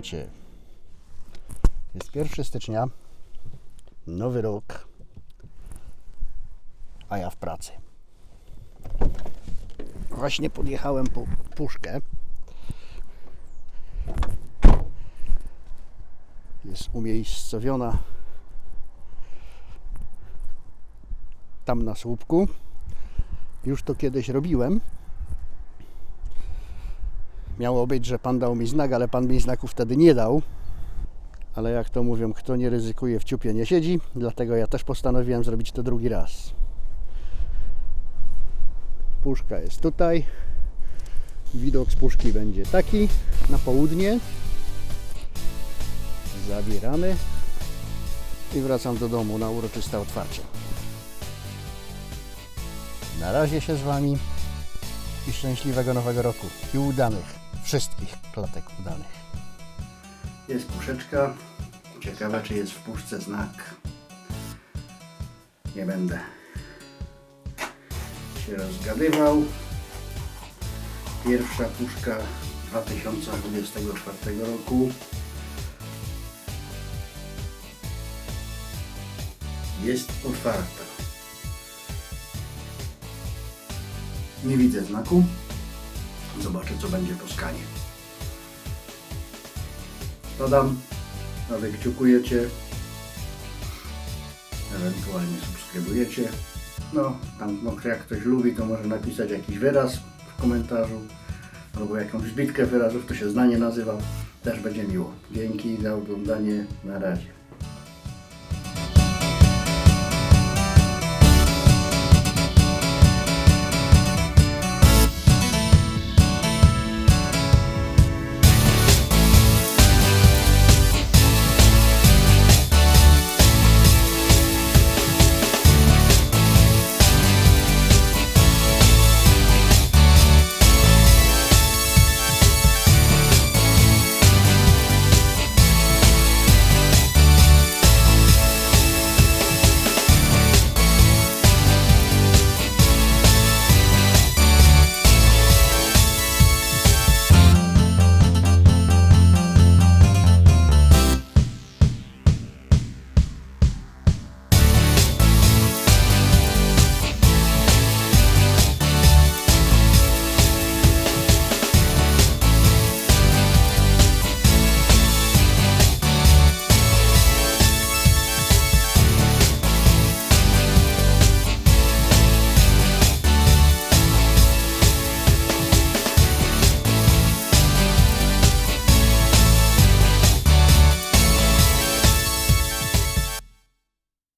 macie. Jest 1 stycznia, nowy rok, a ja w pracy. Właśnie podjechałem po puszkę. Jest umiejscowiona tam na słupku. Już to kiedyś robiłem. Miało być, że pan dał mi znak, ale pan mi znaku wtedy nie dał. Ale jak to mówią, kto nie ryzykuje w ciupie nie siedzi, dlatego ja też postanowiłem zrobić to drugi raz. Puszka jest tutaj. Widok z puszki będzie taki na południe. Zabieramy i wracam do domu na uroczyste otwarcie. Na razie się z Wami i szczęśliwego nowego roku i udanych, wszystkich klatek udanych. Jest puszeczka. Ciekawe, czy jest w puszce znak. Nie będę się rozgadywał. Pierwsza puszka 2024 roku. Jest otwarta. Nie widzę znaku. Zobaczę, co będzie po skanie. Dodam, a wy kciukujecie, ewentualnie subskrybujecie. No, tam no, jak ktoś lubi, to może napisać jakiś wyraz w komentarzu albo jakąś zbitkę wyrazów, to się zdanie nazywa. Też będzie miło. Dzięki za oglądanie. Na razie.